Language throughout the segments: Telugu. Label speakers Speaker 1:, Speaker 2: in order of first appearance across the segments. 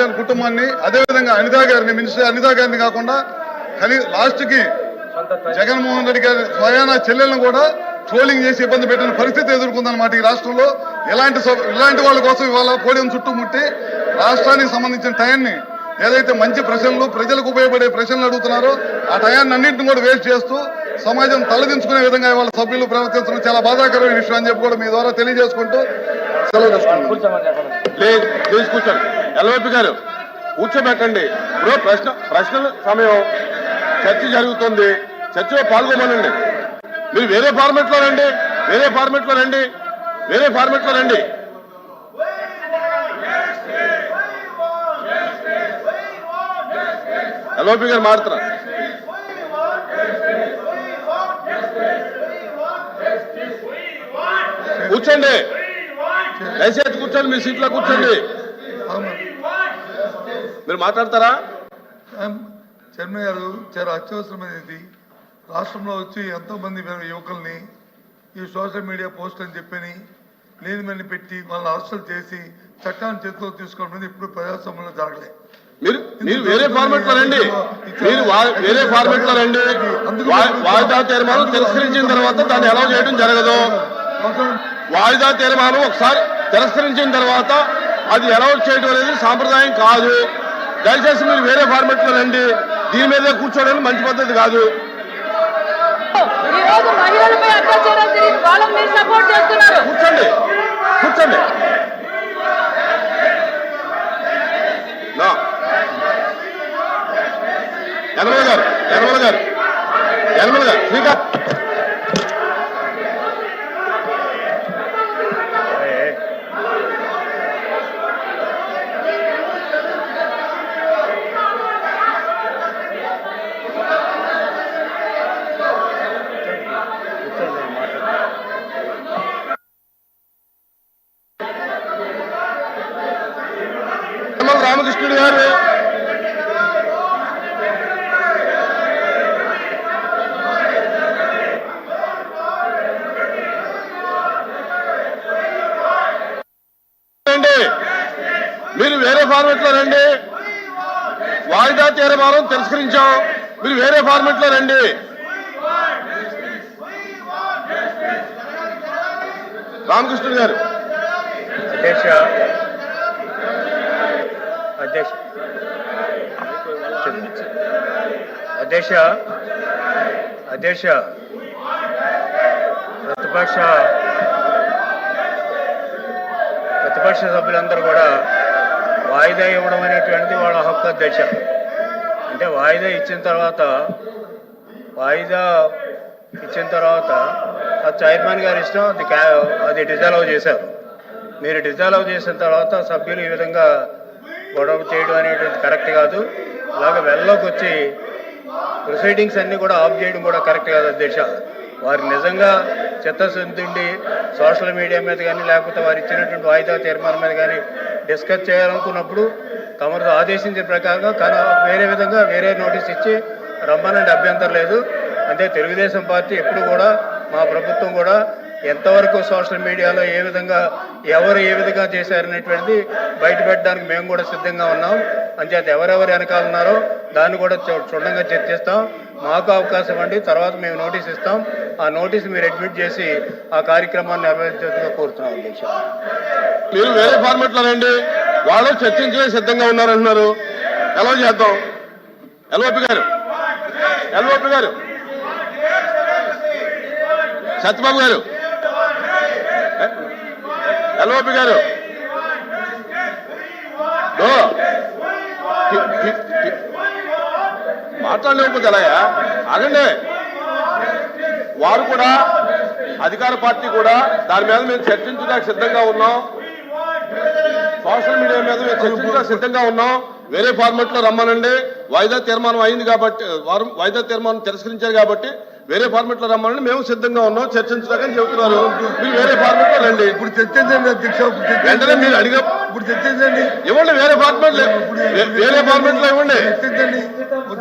Speaker 1: గారి కుటుంబాన్ని అదేవిధంగా అనితా గారిని మినిస్టర్ అనితా గారిని కాకుండా కలి లాస్ట్కి జగన్మోహన్ రెడ్డి గారి స్వయాన చెల్లెలను కూడా ట్రోలింగ్ చేసి ఇబ్బంది పెట్టిన పరిస్థితి ఎదుర్కొందన్నమాట ఈ రాష్ట్రంలో. ఇలాంటి సభ- ఇలాంటి వాళ్ళ కోసం ఇవాళ పోడియం చుట్టుముట్టి రాష్ట్రానికి సంబంధించిన టయాన్ని ఏదైతే మంచి ప్రశ్నలు ప్రజలకు ఉపయోగపడే ప్రశ్నలు అడుగుతున్నారో ఆ టయాన్ని అన్నింటిని కూడా వేస్ట్ చేస్తూ సమాజం తలదించుకునే విధంగా ఇవాళ సభ్యులు ప్రవర్తించడం చాలా బాధాకరమైన విషయం అని చెప్పి కూడా మీ ద్వారా తెలియజేసుకుంటూ సెలవు
Speaker 2: కూర్చోండి. ఎల్వైపి గారు కూర్చోబెట్టండి. ఇప్పుడు ప్రశ్న ప్రశ్నల సమయం చర్చ జరుగుతుంది. చర్చలో పాల్గొమనండి. మీరు వేరే ఫార్మెట్లో రండి. వేరే ఫార్మెట్లో రండి. వేరే ఫార్మెట్లో రండి. ఎల్ఓపి గారు మారుతున్నారు కూర్చోండి. దయచేసి కూర్చోండి మీ సీట్లో కూర్చోండి. మీరు మాట్లాడతారా
Speaker 3: శర్మ గారు చాలా అత్యవసరమైనది. రాష్ట్రంలో వచ్చి ఎంతో మంది యువకుల్ని ఈ సోషల్ మీడియా పోస్ట్ అని చెప్పని లేని మని పెట్టి వాళ్ళని అరెస్టులు చేసి చట్టాన్ని చేతిలో తీసుకోవడం ఇప్పుడు ప్రజాస్వామ్యంలో జరగలేదు
Speaker 2: మీరు మీరు వేరే ఫార్మెట్లో రండి. మీరు వేరే ఫార్మెట్లో రండి. వాయిదా తీర్మానం తిరస్కరించిన తర్వాత దాన్ని అలౌ చేయడం జరగదు. వాయిదా తీర్మానం ఒకసారి తిరస్కరించిన తర్వాత అది అలౌ చేయడం అనేది సాంప్రదాయం కాదు. దయచేసి మీరు వేరే ఫార్మెట్లో రండి. దీని మీదే కూర్చోవడం మంచి పద్ధతి కాదు. కూర్చోండి. కూర్చోండి. యనమల గారు యనమల గారు యనమల గారు శ్రీకాంత్ యనమల రామకృష్ణుడు గారు. రండి. మీరు వేరే ఫార్మెట్లో రండి. వాయిదా తీర్మానం తిరస్కరించాం. మీరు వేరే ఫార్మెట్లో రండి. రామకృష్ణుడు గారు.
Speaker 4: అధ్యక్ష అధ్యక్ష. అధ్యక్ష. అధ్యక్ష. ప్రతిపక్ష. ప్రతిపక్ష సభ్యులందరూ కూడా వాయిదా ఇవ్వడం అనేటువంటిది వాళ్ళ హక్కు అధ్యక్ష. అంటే వాయిదా ఇచ్చిన తర్వాత వాయిదా ఇచ్చిన తర్వాత ఆ చైర్మన్ గారి ఇష్టం అది క్యా అది డిజాల్వ్ చేశారు. మీరు డిజాల్వ్ చేసిన తర్వాత సభ్యులు ఈ విధంగా గొడవ చేయడం అనేటువంటి కరెక్ట్ కాదు. అలాగే వెళ్ళలోకి వచ్చి ప్రొసీడింగ్స్ అన్ని కూడా ఆఫ్ చేయడం కూడా కరెక్ట్ కాదు అధ్యక్ష. వారు నిజంగా చిత్తశుద్ధి సోషల్ మీడియా మీద కానీ లేకపోతే వారు ఇచ్చినటువంటి వాయిదా తీర్మానం మీద కానీ డిస్కస్ చేయాలనుకున్నప్పుడు తమరు ఆదేశించిన ప్రకారంగా కానీ వేరే విధంగా వేరే నోటీస్ ఇచ్చి రమ్మనండి అభ్యంతరం లేదు. అంటే తెలుగుదేశం పార్టీ ఎప్పుడు కూడా మా ప్రభుత్వం కూడా ఎంతవరకు సోషల్ మీడియాలో ఏ విధంగా ఎవరు ఏ విధంగా చేశారనేటువంటిది బయట పెట్టడానికి మేము కూడా సిద్ధంగా ఉన్నాం. అంచేత ఎవరెవరు వెనకాల ఉన్నారో దాన్ని కూడా చూ- క్షుణ్ణంగా చర్చిస్తాం మాకు అవకాశం అండి. తర్వాత మేము నోటీస్ ఇస్తాం. ఆ నోటీస్ మీరు అడ్మిట్ చేసి ఆ కార్యక్రమాన్ని నిర్వహించేట్టుగా కోరుతున్నాం అధ్యక్ష.
Speaker 2: మీరు వేరే ఫార్మెట్లో వాళ్ళు చర్చించే సిద్ధంగా ఉన్నారంటున్నారు. ఎలా చేద్దాం? ఎల్ఓపి గారు. ఎల్ఓపి గారు. సత్యబాబు గారు. ఎల్ఓపి గారు. ఓ, టి- టి- మాట్లాడలేకపోతే ఆగండి. వారు కూడా అధికార పార్టీ కూడా దాని మీద మేము చర్చించడానికి సిద్ధంగా ఉన్నాం. సోషల్ మీడియా మీద మేము చర్చించడానికి సిద్ధంగా ఉన్నాం. వేరే ఫార్మెట్లో రమ్మనండి. వాయిదా తీర్మానం అయింది కాబట్టి వారు వాయిదా తీర్మానం తిరస్కరించారు కాబట్టి వేరే ఫార్మెట్లో రమ్మనండి మేము సిద్ధంగా ఉన్నాం చర్చించడానికి చెబుతున్నారు. మీరు వేరే ఫార్మెట్లో రండి.
Speaker 3: ఇప్పుడు చర్చించండి అధ్యక్ష ఇప్పుడు
Speaker 2: వెంటనే మీరు. అడిగా
Speaker 3: ఇప్పుడు చర్చించండి.
Speaker 2: ఇవ్వండి వేరే ఫార్మెట్ వేరే ఫార్మెట్లో ఇవ్వండి
Speaker 3: చర్చించండి.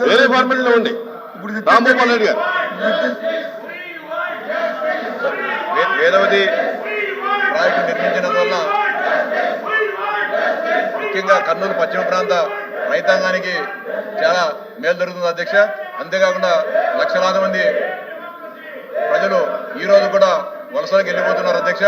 Speaker 2: వేరే ఫార్మెట్లో ఇవ్వండి.
Speaker 3: ఇప్పుడు
Speaker 2: రాంభూపాల్ రెడ్డి గారు.
Speaker 5: వే- వేదవతి ప్రాజెక్టు నిర్మించడం వల్ల ముఖ్యంగా కర్నూలు పశ్చిమ ప్రాంత రైతాంగానికి చాలా మేలు జరుగుతుంది అధ్యక్ష. అంతేకాకుండా లక్షలాది మంది ప్రజలు ఈ రోజు కూడా వలసలకు వెళ్ళిపోతున్నారు అధ్యక్ష.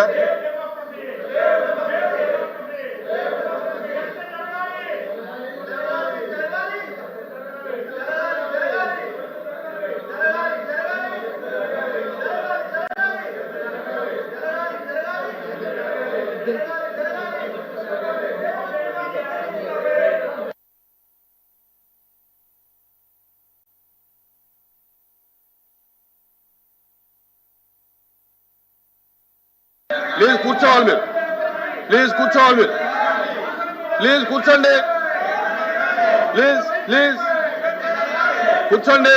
Speaker 2: కూర్చోవాలి మీరు. ప్లీజ్ కూర్చోవాలి మీరు. ప్లీజ్ కూర్చోండి. ప్లీజ్ ప్లీజ్ కూర్చోండి.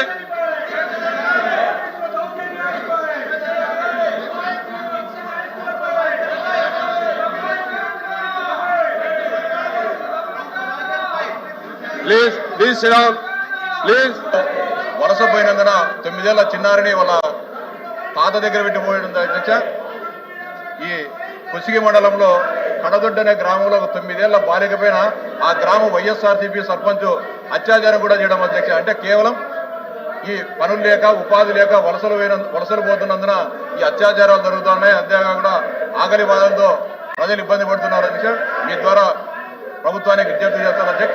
Speaker 2: ప్లీజ్ ప్లీజ్ శ్రీరామ్ ప్లీజ్
Speaker 5: వలస పోయినందున తొమ్మిదేళ్ళ చిన్నారిని వాళ్ళ తాత దగ్గర పెట్టిపోయిన అధ్యక్ష ఈ కుసిగి మండలంలో కడదొడ్డి అనే గ్రామంలో ఒక తొమ్మిదేళ్ళ బాలిక పైన ఆ గ్రామ వైఎస్ఆర్సీపీ సర్పంచ్ అత్యాచారం కూడా చేయడం అధ్యక్ష. అంటే కేవలం ఈ పనులు లేక ఉపాధి లేక వలసలు పోయిన వలసలు పోతున్నందున ఈ అత్యాచారాలు జరుగుతున్నాయి. అంతేకాకుండా ఆకలి బాధలతో ప్రజలు ఇబ్బంది పడుతున్నారు అధ్యక్ష. మీ ద్వారా ప్రభుత్వానికి విజ్ఞప్తి చేస్తానంటే